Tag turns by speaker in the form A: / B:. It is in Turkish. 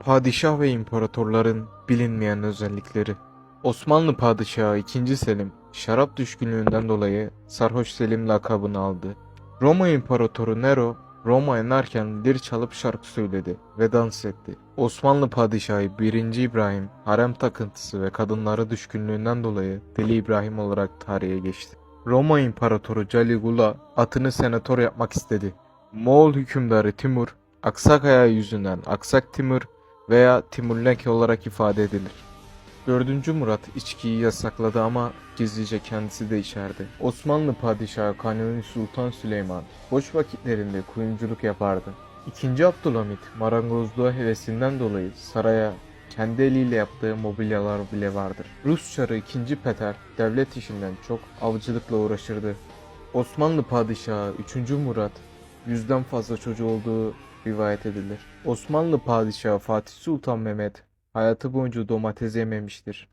A: Padişah ve imparatorların bilinmeyen özellikleri. Osmanlı Padişahı 2. Selim, şarap düşkünlüğünden dolayı Sarhoş Selim lakabını aldı. Roma İmparatoru Nero, Roma'ya inerken lir çalıp şarkı söyledi ve dans etti. Osmanlı Padişahı 1. İbrahim, harem takıntısı ve kadınlara düşkünlüğünden dolayı Deli İbrahim olarak tarihe geçti. Roma İmparatoru Caligula atını senatör yapmak istedi. Moğol hükümdarı Timur, aksak ayağı yüzünden Aksak Timur veya Timurlenk olarak ifade edilir. 4. Murat içkiyi yasakladı ama gizlice kendisi de içerdi. Osmanlı Padişahı Kanuni Sultan Süleyman boş vakitlerinde kuyumculuk yapardı. 2. Abdülhamit marangozluğa hevesinden dolayı saraya kendi eliyle yaptığı mobilyalar bile vardır. Rus Çarı 2. Peter devlet işinden çok avcılıkla uğraşırdı. Osmanlı Padişahı 3. Murat yüzden fazla çocuğu olduğu rivayet edilir. Osmanlı Padişahı Fatih Sultan Mehmet hayatı boyunca domates yememiştir.